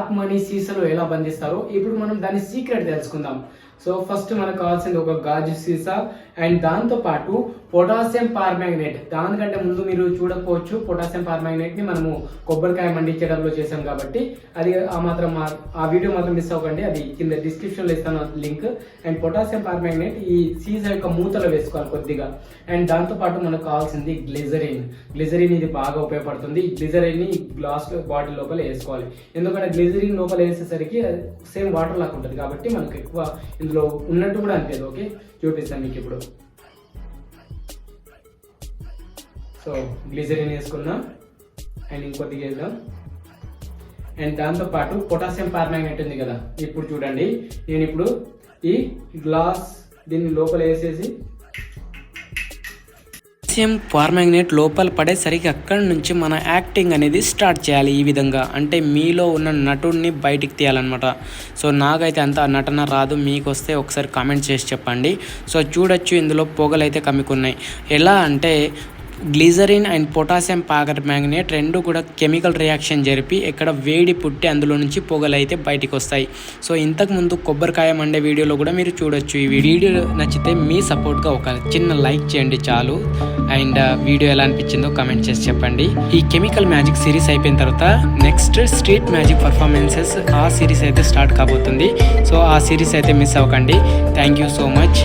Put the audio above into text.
Dark money సీసలో ఎలా బంధిస్తారో ఇప్పుడు మనం దాని సీక్రెట్ తెలుసుకుందాం. సో ఫస్ట్ మనకు కావాల్సింది ఒక గాజు సీసా అండ్ దాంతో పాటు పొటాషియం పార్మాగ్నేట్ దానికంటే ముందు మీరు చూడకపోవచ్చు పొటాషియం పార్మాగ్నేట్ని మనము కొబ్బరికాయ మండించేటప్పుడు చేసాం కాబట్టి అది ఆ మాత్రం ఆ వీడియో మాత్రం మిస్ అవ్వకండి. అది కింద డిస్క్రిప్షన్లో ఇస్తాను లింక్. అండ్ పొటాషియం పార్మాగ్నేట్ ఈ సీసా యొక్క మూతలో వేసుకోవాలి కొద్దిగా. అండ్ దాంతో పాటు మనకు కావాల్సింది గ్లిజరిన్ గ్లిజరిన్ ఇది బాగా ఉపయోగపడుతుంది. ఈ గ్లిజరిన్ని గ్లాస్ బాటిల్ లోపల వేసుకోవాలి. ఎందుకంటే గ్లిజరిన్ లోపల వేసేసరికి సేమ్ వాటర్ లాగా ఉంటుంది కాబట్టి మనకు ఎక్కువ ఇందులో ఉన్నట్టు కూడా అనిపించదు ఓకే? చూపిస్తాను మీకు ఇప్పుడు. సో గ్లిజరిన్ వేసుకుందాం. అండ్ ఇంకొద్దిగా వేద్దాం. అండ్ దాంతో పాటు పొటాషియం పార్మాగ్నేట్ ఉంది కదా ఇప్పుడు చూడండి. నేను ఇప్పుడు ఈ గ్లాస్ దీన్ని లోపల వేసేసి పొటాషియం ఫార్మాగ్నేట్ లోపల పడేసరికి అక్కడి నుంచి మన యాక్టింగ్ అనేది స్టార్ట్ చేయాలి ఈ విధంగా. అంటే మీలో ఉన్న నటుడిని బయటికి తీయాలన్నమాట. సో నాకైతే అంత నటన రాదు. మీకు వస్తే ఒకసారి కామెంట్ చేసి చెప్పండి. సో చూడొచ్చు. ఇందులో పొగలు అయితే కమ్ముకున్నాయి. ఎలా అంటే glycerin and potassium permanganate రెండు కూడా కెమికల్ రియాక్షన్ జరిపి ఇక్కడ వేడి పుట్టి అందులో నుంచి పొగలు అయితే బయటకు వస్తాయి. సో ఇంతకు ముందు కొబ్బరికాయ మండే వీడియోలో కూడా మీరు చూడొచ్చు. ఈ వీడియో నచ్చితే మీ సపోర్ట్గా ఒక చిన్న లైక్ చేయండి చాలు. అండ్ వీడియో ఎలా అనిపించిందో కామెంట్ చేసి చెప్పండి. ఈ కెమికల్ మ్యాజిక్ సిరీస్ అయిపోయిన తర్వాత నెక్స్ట్ స్ట్రీట్ మ్యాజిక్ పర్ఫార్మెన్సెస్ ఆ సిరీస్ అయితే స్టార్ట్ కాబోతుంది. సో ఆ సిరీస్ అయితే మిస్ అవ్వకండి. Thank you so much.